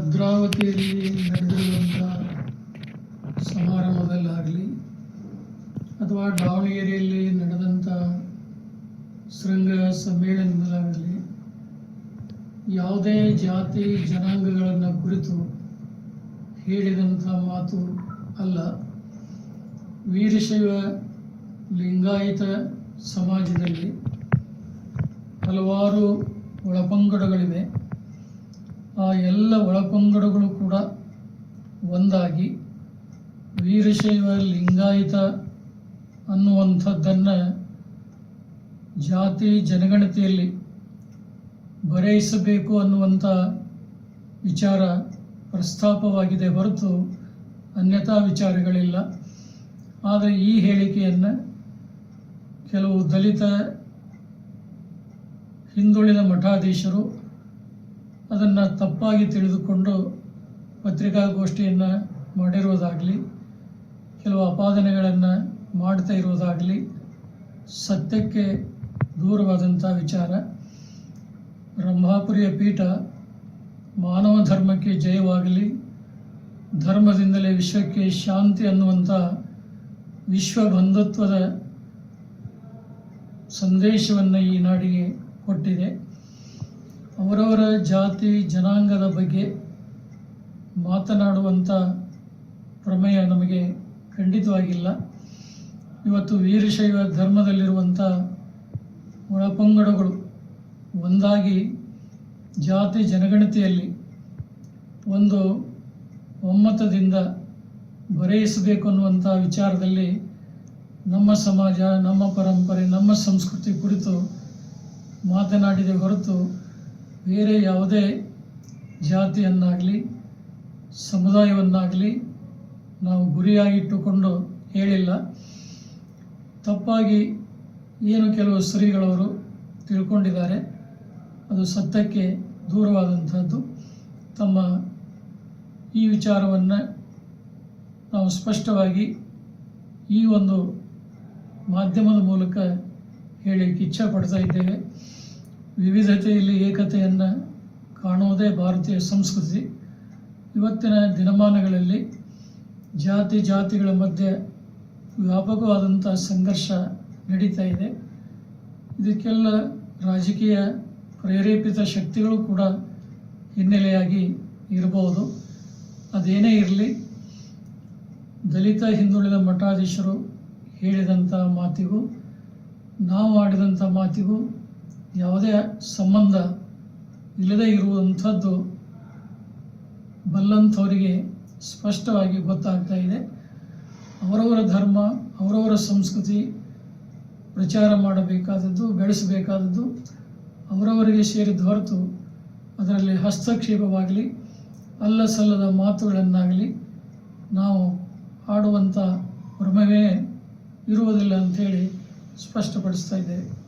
ಭದ್ರಾವತಿಯಲ್ಲಿ ನಡೆದಿರುವಂಥ ಸಮಾರಂಭದಲ್ಲಾಗಲಿ ಅಥವಾ ದಾವಣಗೆರೆಯಲ್ಲಿ ನಡೆದಂಥ ಶೃಂಗ ಸಮ್ಮೇಳನದಲ್ಲಾಗಲಿ ಯಾವುದೇ ಜಾತಿ ಜನಾಂಗಗಳನ್ನು ಕುರಿತು ಹೇಳಿದಂಥ ಮಾತು ಅಲ್ಲ. ವೀರಶೈವ ಲಿಂಗಾಯತ ಸಮಾಜದಲ್ಲಿ ಹಲವಾರು ಒಳಪಂಗಡಗಳಿವೆ. ಆ ಎಲ್ಲ ಒಳಪಂಗಡಗಳು ಕೂಡ ಒಂದಾಗಿ ವೀರಶೈವ ಲಿಂಗಾಯತ ಅನ್ನುವಂಥದ್ದನ್ನು ಜಾತಿ ಜನಗಣತಿಯಲ್ಲಿ ಬರೆಯಿಸಬೇಕು ಅನ್ನುವಂಥ ವಿಚಾರ ಪ್ರಸ್ತಾಪವಾಗಿದೆ ಹೊರತು ಅನ್ಯಥಾ ವಿಚಾರಗಳಿಲ್ಲ. ಆದರೆ ಈ ಹೇಳಿಕೆಯನ್ನು ಕೆಲವು ದಲಿತ ಹಿಂದುಳಿದ ಮಠಾಧೀಶರು ಅದನ್ನು ತಪ್ಪಾಗಿ ತಿಳಿದುಕೊಂಡು ಪತ್ರಿಕಾಗೋಷ್ಠಿಯನ್ನು ಮಾಡಿರುವುದಾಗಲಿ ಕೆಲವು ಅಪಾದನೆಗಳನ್ನು ಮಾಡ್ತಾ ಇರುವುದಾಗಲಿ ಸತ್ಯಕ್ಕೆ ದೂರವಾದಂಥ ವಿಚಾರ. ರಂಭಾಪುರಿಯ ಪೀಠ ಮಾನವ ಧರ್ಮಕ್ಕೆ ಜಯವಾಗಲಿ, ಧರ್ಮದಿಂದಲೇ ವಿಶ್ವಕ್ಕೆ ಶಾಂತಿ ಅನ್ನುವಂಥ ವಿಶ್ವ ಬಂಧುತ್ವದ ಸಂದೇಶವನ್ನು ಈ ನಾಡಿಗೆ ಕೊಟ್ಟಿದೆ. ಅವರವರ ಜಾತಿ, ಜನಾಂಗದ ಬಗ್ಗೆ ಮಾತನಾಡುವಂಥ ಪ್ರಮೇಯ ನಮಗೆ ಖಂಡಿತವಾಗಿಲ್ಲ. ಇವತ್ತು ವೀರಶೈವ ಧರ್ಮದಲ್ಲಿರುವಂಥ ಒಳಪಂಗಡಗಳು ಒಂದಾಗಿ ಜಾತಿ ಜನಗಣತಿಯಲ್ಲಿ ಒಂದು ಒಮ್ಮತದಿಂದ ಬರೆಯಿಸಬೇಕು ಅನ್ನುವಂಥ ವಿಚಾರದಲ್ಲಿ ನಮ್ಮ ಸಮಾಜ, ನಮ್ಮ ಪರಂಪರೆ, ನಮ್ಮ ಸಂಸ್ಕೃತಿ ಕುರಿತು ಮಾತನಾಡಿದೆ ಹೊರತು ಬೇರೆ ಯಾವುದೇ ಜಾತಿಯನ್ನಾಗಲಿ, ಸಮುದಾಯವನ್ನಾಗಲಿ ನಾವು ಗುರಿಯಾಗಿಟ್ಟುಕೊಂಡು ಹೇಳಿಲ್ಲ. ತಪ್ಪಾಗಿ ಏನು ಕೆಲವು ಶ್ರೀಗಳವರು ತಿಳ್ಕೊಂಡಿದ್ದಾರೆ. ಅದು ಸತ್ಯಕ್ಕೆ ದೂರವಾದಂಥದ್ದು. ತಮ್ಮ ಈ ವಿಚಾರವನ್ನು ನಾವು ಸ್ಪಷ್ಟವಾಗಿ ಈ ಒಂದು ಮಾಧ್ಯಮದ ಮೂಲಕ ಹೇಳಲಿಕ್ಕೆ ಇಚ್ಛೆ ಪಡ್ತಾ ಇದ್ದೇವೆ. ವಿವಿಧತೆಯಲ್ಲಿ ಏಕತೆಯನ್ನು ಕಾಣುವುದೇ ಭಾರತೀಯ ಸಂಸ್ಕೃತಿ. ಇವತ್ತಿನ ದಿನಮಾನಗಳಲ್ಲಿ ಜಾತಿ ಜಾತಿಗಳ ಮಧ್ಯೆ ವ್ಯಾಪಕವಾದಂಥ ಸಂಘರ್ಷ ನಡೀತಾ ಇದೆ. ಇದಕ್ಕೆಲ್ಲ ರಾಜಕೀಯ ಪ್ರೇರೇಪಿತ ಶಕ್ತಿಗಳು ಕೂಡ ಹಿನ್ನೆಲೆಯಾಗಿ ಇರಬಹುದು ಅದೇನೇ ಇರಲಿ, ದಲಿತ ಹಿಂದುಳಿದ ಮಠಾಧೀಶರು ಹೇಳಿದಂಥ ಮಾತಿಗೂ, ನಾವು ಆಡಿದಂಥ ಮಾತಿಗೂ ಯಾವುದೇ ಸಂಬಂಧ ಇಲ್ಲದೇ ಇರುವಂಥದ್ದು ಬಲ್ಲಂಥವರಿಗೆ ಸ್ಪಷ್ಟವಾಗಿ ಗೊತ್ತಾಗ್ತಾ ಇದೆ. ಅವರವರ ಧರ್ಮ, ಅವರವರ ಸಂಸ್ಕೃತಿ ಪ್ರಚಾರ ಮಾಡಬೇಕಾದದ್ದು, ಬೆಳೆಸಬೇಕಾದದ್ದು, ಅವರವರಿಗೆ ಸೇರಿದ ಹೊರತು ಅದರಲ್ಲಿ ಹಸ್ತಕ್ಷೇಪವಾಗಲಿ, ಅಲ್ಲ ಸಲ್ಲದ ಮಾತುಗಳನ್ನಾಗಲಿ ನಾವು ಆಡುವಂಥ ಭ್ರಮವೇ ಇರುವುದಿಲ್ಲ ಅಂಥೇಳಿ ಸ್ಪಷ್ಟಪಡಿಸ್ತಾ ಇದ್ದೇವೆ.